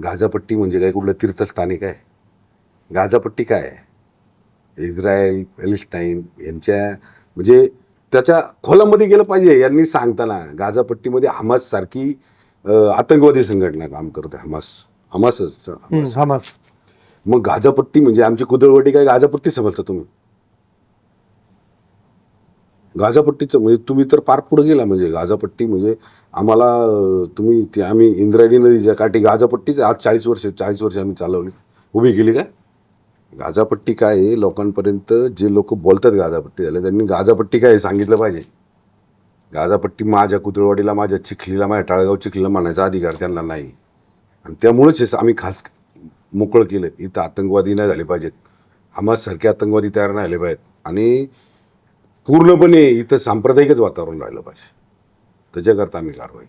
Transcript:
गाझापट्टी म्हणजे काय? कुठलं तीर्थस्थानी काय गाझापट्टी काय आहे? इस्रायल पॅलेस्टाईन यांच्या म्हणजे त्याच्या खोलामध्ये गेलं पाहिजे यांनी सांगताना. गाझापट्टीमध्ये हमास सारखी आतंकवादी संघटना काम करते हमास. हमासच हमास. मग गाझापट्टी म्हणजे आमची कुदळवटी काय? गाझापट्टी समजता तुम्ही? गाझापट्टीचं म्हणजे तुम्ही तर पार पुढे गेला म्हणजे गाझापट्टी म्हणजे आम्हाला तुम्ही ती आम्ही इंद्रायणी नदीच्या काठी गाझापट्टीच आज चाळीस वर्ष चाळीस वर्ष आम्ही चालवली. उभी केली काय? गाझापट्टी काय आहे? लोकांपर्यंत जे लोक बोलतात गाझापट्टी झाले त्यांनी गाझापट्टी काय आहे सांगितलं पाहिजे. गाझापट्टी माझ्या कुतळवाडीला माझ्या चिखलीला माझ्या टाळगाव चिखलीला म्हणायचा अधिकार त्यांना नाही. आणि त्यामुळेच हे आम्ही खास मोकळं केलं. इथं आतंकवादी नाही झाले पाहिजेत. हमाससारखे आतंकवादी तयार नाही आले पाहिजेत. आणि पूर्णपणे इथं सांप्रदायिकच वातावरण राहिलं पाहिजे. त्याच्याकरता आम्ही कारवाई